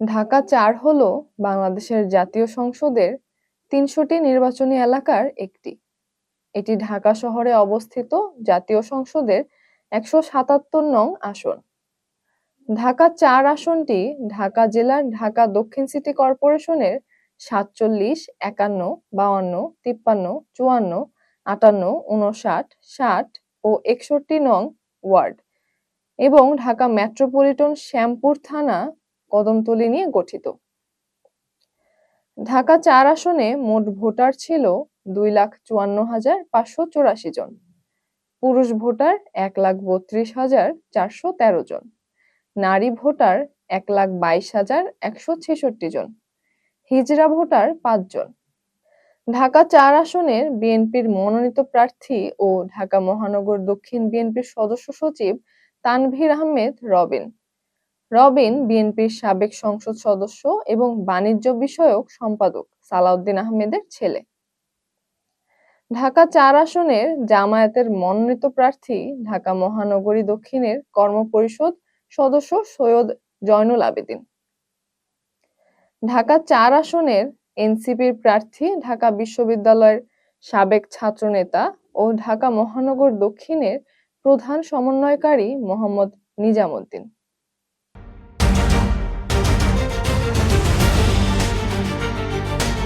ঢাকা চার হল বাংলাদেশের জাতীয় সংসদের তিনশোটি নির্বাচনী এলাকার একটি। এটি ঢাকা শহরে অবস্থিত জাতীয় সংসদের একশো সাতাত্তর নং আসন। ঢাকা চার আসনটি ঢাকা জেলার ঢাকা দক্ষিণ সিটি কর্পোরেশনের সাতচল্লিশ, একান্ন বাউান্ন তিপ্পান্ন, চুয়ান্ন, আটান্ন উনষাট ষাট ও একষট্টি নং ওয়ার্ড এবং ঢাকা মেট্রোপলিটন শ্যামপুর থানা কদমতলী নিয়ে গঠিত। ঢাকা চার আসনে মোট ভোটার ছিল দুই লাখ চুয়ান্ন হাজার পাঁচশো চুরাশি জন। পুরুষ ভোটার এক লাখ বত্রিশ হাজার চারশো তেরো জন। নারী ভোটার এক লাখ বাইশ হাজার একশো ছেষট্টি জন। হিজড়া ভোটার পাঁচজন ঢাকা চার আসনের বিএনপির মনোনীত প্রার্থী ও ঢাকা মহানগর দক্ষিণ বিএনপির সদস্য সচিব তানভীর আহমেদ রবিন। রবিন বিএনপির সাবেক সংসদ সদস্য এবং বাণিজ্য বিষয়ক সম্পাদক, সালাউদ্দিন আহমেদের ছেলে। ঢাকা চার আসনের জামায়াতের মনোনীত প্রার্থী, ঢাকা মহানগরী দক্ষিণের কর্মপরিষদ সদস্য সৈয়দ জয়নুল আবেদিন। ঢাকা চার আসনের এনসিপির প্রার্থী, ঢাকা বিশ্ববিদ্যালয়ের সাবেক ছাত্রনেতা ও ঢাকা মহানগর দক্ষিণের প্রধান সমন্বয়কারী মোহাম্মদ নিজামুদ্দিন।